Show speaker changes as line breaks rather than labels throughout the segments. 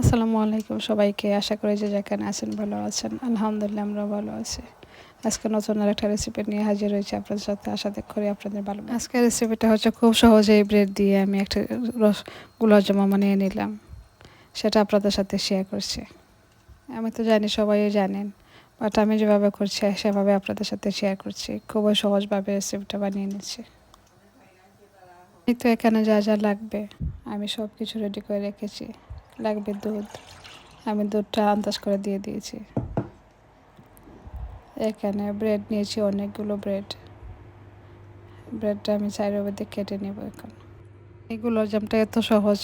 আসসালামু আলাইকুম সবাইকে। আশা করি যে যেখানে আছেন ভালো আছেন। আলহামদুলিল্লাহ আমরা ভালো আছি। আজকে নতুন আর একটা রেসিপি নিয়ে হাজির হয়েছি আপনাদের সাথে। আশা করি আপনাদের ভালো আজকের রেসিপিটা হচ্ছে খুব সহজেই ব্রেড দিয়ে আমি একটা রস গুলাবজামা বানিয়ে নিলাম। সেটা আপনাদের সাথে শেয়ার করছি। আমি তো জানি সবাই জানেন বাট আমি যেভাবে করছি, সেভাবে আপনাদের সাথে শেয়ার করছি। খুবই সহজভাবে রেসিপিটা বানিয়ে নিচ্ছি। তো এখানে যা যা লাগবে, আমি সব কিছু রেডি করে রেখেছি। লাগবে দুধ। আমি দুধটা আন্দাজ করে দিয়ে দিয়েছি। এখানে ব্রেড নিয়েছি, অনেকগুলো ব্রেড ব্রেডটা আমি চাইরের মধ্যে কেটে নেব এখন। এগুলো জামটা এত সহজ,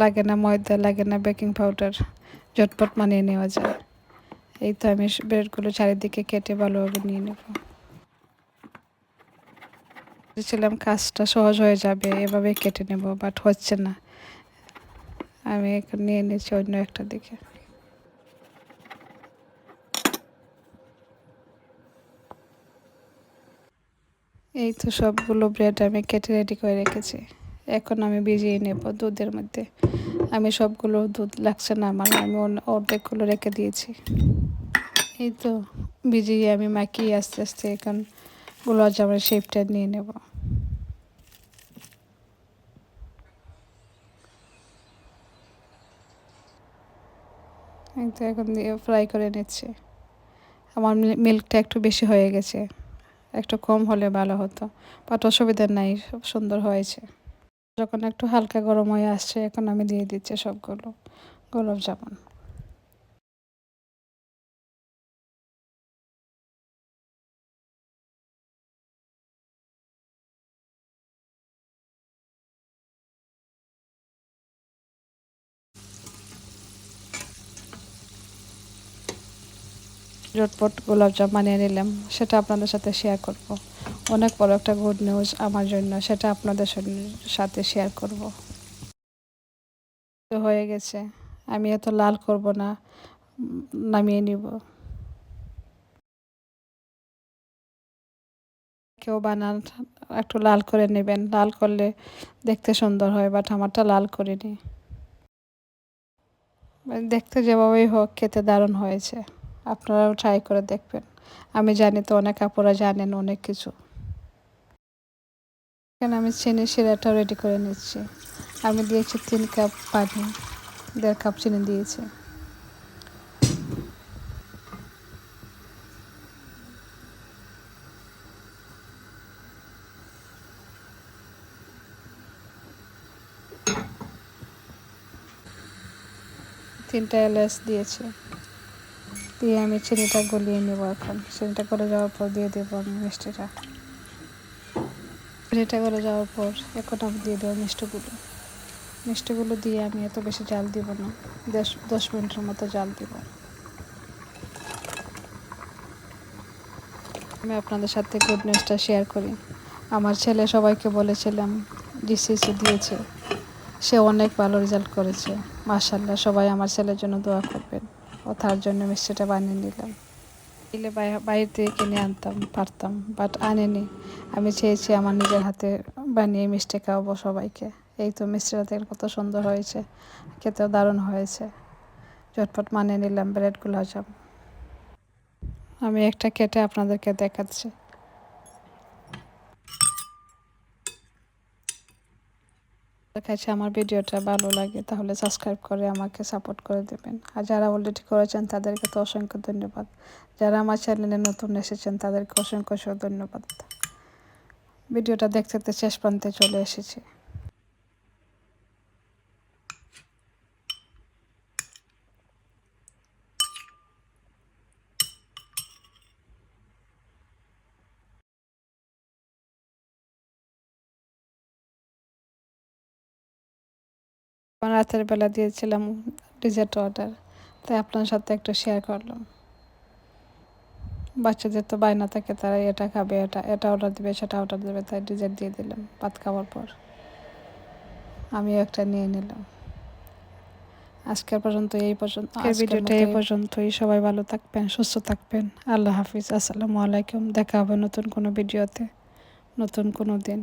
লাগে না ময়দা, লাগে না বেকিং পাউডার ঝটপট মানিয়ে নেওয়া যায়। এই তো আমি ব্রেডগুলো চারিদিকে কেটে ভালোভাবে নিয়ে নেব। ছিলাম কাজটা সহজ হয়ে যাবে এভাবে কেটে নেব বাট হচ্ছে না। আমি এখন নিয়ে নিচ্ছি অন্য একটা দিকে এই তো সবগুলো ব্রেড আমি কেটে রেডি করে রেখেছি। এখন আমি ভিজিয়ে নেব দুধের মধ্যে। আমি সবগুলো দুধ লাগছে না আমার, আমি অর্ধেকগুলো রেখে দিয়েছি। এই তো ভিজিয়ে আমি মাখিয়ে আস্তে আস্তে এখন গোলাপ জামের শেপটা নিয়ে নেব। তো এখন দিয়ে ফ্রাই করে নিচ্ছি। আমার মিল্কটা একটু বেশি হয়ে গেছে। একটু কম হলে ভালো হতো। বাট অসুবিধা নাই, সব সুন্দর হয়েছে। যখন একটু হালকা গরম হয়ে আসছে, এখন আমি দিয়ে দিচ্ছি সবগুলো। গোলাপ জামুন। ঝটপট গোলাপজাম বানিয়ে নিলাম। সেটা আপনাদের সাথে শেয়ার করব। অনেক বড় একটা গুড নিউজ আমার জন্য, সেটা আপনাদের সাথে শেয়ার করব। হয়ে গেছে। আমি এত লাল করব না, নামিয়ে নিব। কেউ বানান, একটু লাল করে নেবেন। লাল করলে দেখতে সুন্দর হয় বাট আমারটা লাল করিনি। দেখতে যেভাবেই হোক, খেতে দারুণ হয়েছে। আপনারাও ট্রাই করে দেখবেন। আমি জানি তো অনেক আপুরা জানেন অনেক কিছু। এখানে আমি চিনি শিরাটা রেডি করে নিচ্ছি। আমি দিয়েছি তিন কাপ পানি, দেড় কাপ চিনি দিয়েছি। তিনটা এলাচ দিয়েছি। দিয়ে আমি চিনিটা গলিয়ে নেব এখন। চিনিটা করে যাওয়ার পর দিয়ে দেবো আমি মিষ্টিটা। চিনিটা করে যাওয়ার পর এখন আমি দিয়ে দেবো মিষ্টিগুলো। মিষ্টিগুলো দিয়ে আমি এত বেশি জাল দিব না। দশ দশ মিনিটের মতো জাল দিব। আমি আপনাদের সাথে গুড নিউজটা শেয়ার করি। আমার ছেলে সবাইকে বলেছিলাম ডিসিসি দিয়েছে। সে অনেক ভালো রেজাল্ট করেছে। মার্শাল্লাহ সবাই আমার ছেলের জন্য দোয়া করবেন। ও তার জন্য মিষ্টিটা বানিয়ে নিলাম। এলে বাইরে থেকে কিনে আনতাম, পারতাম বাট আনেনি। আমি চেয়েছি আমার নিজের হাতে বানিয়ে মিষ্টি খাওয়াবো সবাইকে। এই তো মিষ্টিটা দেখে কত সুন্দর হয়েছে, খেতেও দারুণ হয়েছে। চটপট মানিয়ে নিলাম ব্রেডগুলো আমি একটা কেটে আপনাদেরকে দেখাচ্ছি। কাছে আমার ভিডিওটা ভালো লাগে, তাহলে সাবস্ক্রাইব করে আমাকে সাপোর্ট করে দেবেন। আর যারা অলরেডি করেছেন, তাদেরকে তো অসংখ্য ধন্যবাদ। যারা আমার চ্যানেলে নতুন এসেছেন, তাদেরকে অসংখ্য ধন্যবাদ। ভিডিওটা দেখতে দেখতে শেষ প্রান্তে চলে এসেছি। রাতের বেলা দিয়েছিলাম ডিজার্ট অর্ডার তাই আপনার সাথে একটু শেয়ার করলাম। বাচ্চাদের তো বায়না থাকে তারা এটা খাবে এটা এটা অর্ডার দেবে সেটা অর্ডার দেবে তাই ডিজার্ট দিয়ে দিলাম ভাত খাওয়ার পর। আমিও একটা নিয়ে নিলাম। আজকের পর্যন্ত এই পর্যন্ত ভিডিওটা এই পর্যন্তই। সবাই ভালো থাকবেন সুস্থ থাকবেন। আল্লাহ হাফিজ আসসালামু আলাইকুম। দেখা হবে নতুন কোনো ভিডিওতে নতুন কোনো দিন।